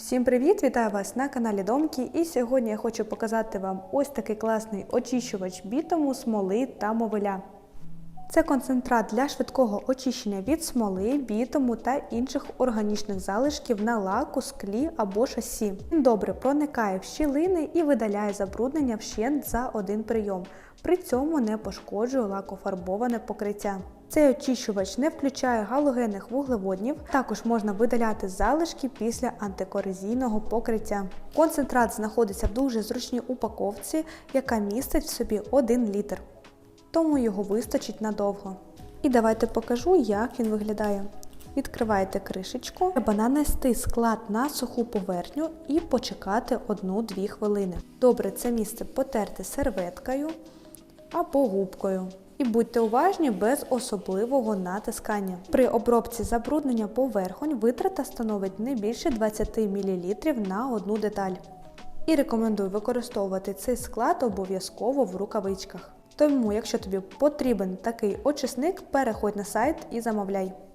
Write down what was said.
Всім привіт! Вітаю вас на каналі Домки. І сьогодні я хочу показати вам ось такий класний очищувач бітуму, смоли та мовиля. Це концентрат для швидкого очищення від смоли, бітуму та інших органічних залишків на лаку, склі або шасі. Він добре проникає в щілини і видаляє забруднення вщент за один прийом. При цьому не пошкоджує лакофарбоване покриття. Цей очищувач не включає галогенних вуглеводнів, також можна видаляти залишки після антикорозійного покриття. Концентрат знаходиться в дуже зручній упаковці, яка містить в собі 1 літр тому його вистачить надовго. І давайте покажу, як він виглядає. Відкриваєте кришечку, треба нанести склад на суху поверхню і почекати 1-2 хвилини. Добре це місце потерти серветкою або губкою. І будьте уважні без особливого натискання. При обробці забруднення поверхонь витрата становить не більше 20 мл на одну деталь. І рекомендую використовувати цей склад обов'язково в рукавичках. Тому, якщо тобі потрібен такий очисник, переходь на сайт і замовляй.